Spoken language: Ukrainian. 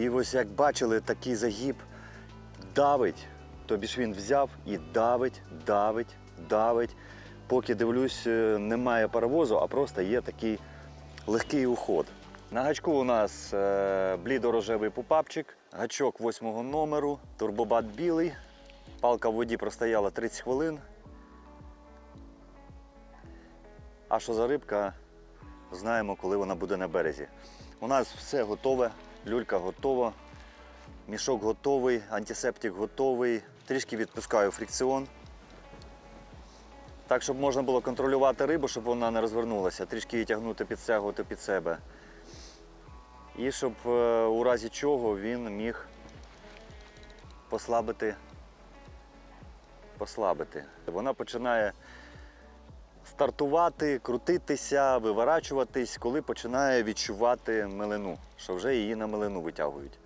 І ось як бачили, такий загіб давить. Тобі ж він взяв і давить, давить, давить. Поки дивлюсь, е, немає паровозу, а просто є такий легкий уход. На гачку у нас е, блідорожевий пупапчик, гачок восьмого номеру, турбобат білий. Палка в воді простояла 30 хвилин. А що за рибка, знаємо, коли вона буде на березі. У нас все готове, люлька готова, мішок готовий, антисептик готовий. Трішки відпускаю фрикціон. Так, щоб можна було контролювати рибу, щоб вона не розвернулася, трішки її тягнути, підтягувати під себе. І щоб е, у разі чого він міг послабити, послабити. Вона починає стартувати, крутитися, виворачуватись, коли починає відчувати милину, що вже її на милину витягують.